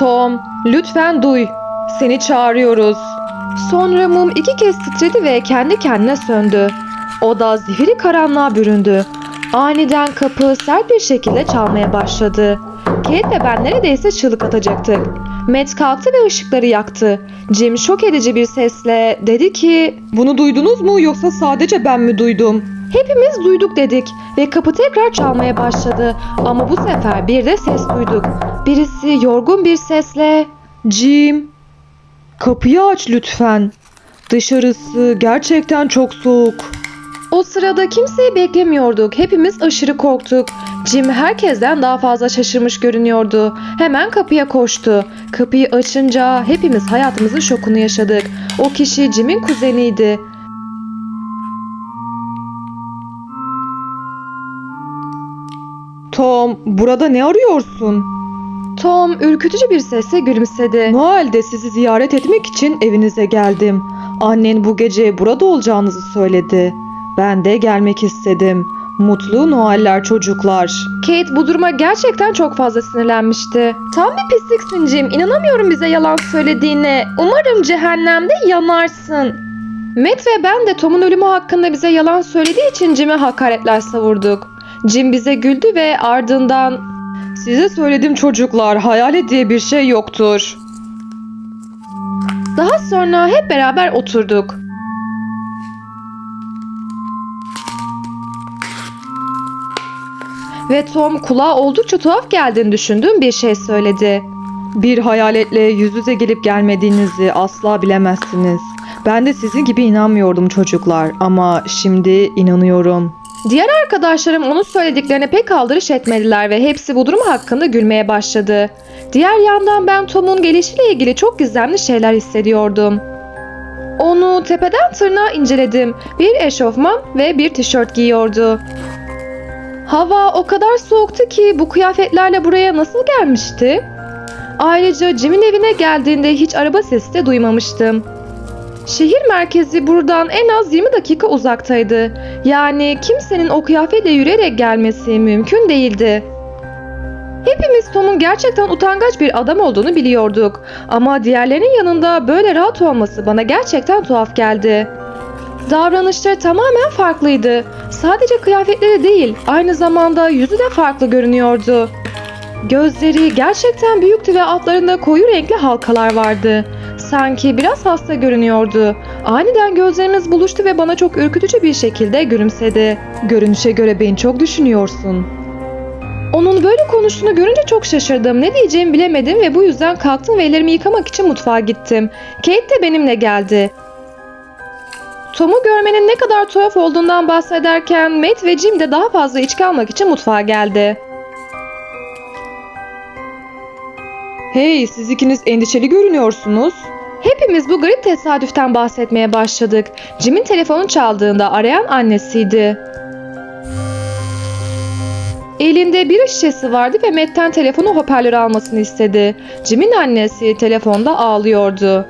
Tom, lütfen duy. Seni çağırıyoruz. Sonra mum iki kez titredi ve kendi kendine söndü. Oda zifiri karanlığa büründü. Aniden kapı sert bir şekilde çalmaya başladı. Kate ve ben neredeyse çığlık atacaktık. Matt kalktı ve ışıkları yaktı. Jim şok edici bir sesle dedi ki ''Bunu duydunuz mu yoksa sadece ben mi duydum?'' Hepimiz duyduk dedik ve kapı tekrar çalmaya başladı. Ama bu sefer bir de ses duyduk. Birisi yorgun bir sesle ''Jim, kapıyı aç lütfen. Dışarısı gerçekten çok soğuk.'' O sırada kimseyi beklemiyorduk. Hepimiz aşırı korktuk. Jim herkesten daha fazla şaşırmış görünüyordu. Hemen kapıya koştu. Kapıyı açınca hepimiz hayatımızın şokunu yaşadık. O kişi Jim'in kuzeniydi. Tom, burada ne arıyorsun? Tom ürkütücü bir sesle gülümsedi. Noel'de sizi ziyaret etmek için evinize geldim. Annen bu gece burada olacağınızı söyledi. Ben de gelmek istedim. Mutlu Noeller çocuklar. Kate bu duruma gerçekten çok fazla sinirlenmişti. Tam bir pisliksin Jim. İnanamıyorum bize yalan söylediğine. Umarım cehennemde yanarsın. Matt ve ben de Tom'un ölümü hakkında bize yalan söylediği için Jim'e hakaretler savurduk. Jim bize güldü ve ardından Size söyledim çocuklar, hayalet diye bir şey yoktur. Daha sonra hep beraber oturduk. Ve Tom kulağa oldukça tuhaf geldiğini düşündüğüm bir şey söyledi. Bir hayaletle yüz yüze gelip gelmediğinizi asla bilemezsiniz. Ben de sizin gibi inanmıyordum çocuklar ama şimdi inanıyorum. Diğer arkadaşlarım onun söylediklerine pek aldırış etmediler ve hepsi bu durum hakkında gülmeye başladı. Diğer yandan ben Tom'un gelişiyle ilgili çok gizemli şeyler hissediyordum. Onu tepeden tırnağa inceledim. Bir eşofman ve bir tişört giyiyordu. Hava o kadar soğuktu ki bu kıyafetlerle buraya nasıl gelmişti? Ayrıca Jim'in evine geldiğinde hiç araba sesi de duymamıştım. Şehir merkezi buradan en az 20 dakika uzaktaydı. Yani kimsenin o kıyafetle yürüyerek gelmesi mümkün değildi. Hepimiz Tom'un gerçekten utangaç bir adam olduğunu biliyorduk. Ama diğerlerinin yanında böyle rahat olması bana gerçekten tuhaf geldi. Davranışları tamamen farklıydı. Sadece kıyafetleri değil, aynı zamanda yüzü de farklı görünüyordu. Gözleri gerçekten büyüktü ve altlarında koyu renkli halkalar vardı. Sanki biraz hasta görünüyordu. Aniden gözlerimiz buluştu ve bana çok ürkütücü bir şekilde gülümsedi. Görünüşe göre beni çok düşünüyorsun. Onun böyle konuştuğunu görünce çok şaşırdım. Ne diyeceğimi bilemedim ve bu yüzden kalktım ve ellerimi yıkamak için mutfağa gittim. Kate de benimle geldi. Tom'u görmenin ne kadar tuhaf olduğundan bahsederken Matt ve Jim de daha fazla içki almak için mutfağa geldi. Hey siz ikiniz endişeli görünüyorsunuz. Hepimiz bu garip tesadüften bahsetmeye başladık. Jim'in telefonu çaldığında arayan annesiydi. Elinde bir şişesi vardı ve Matt'ten telefonu hoparlöre almasını istedi. Jim'in annesi telefonda ağlıyordu.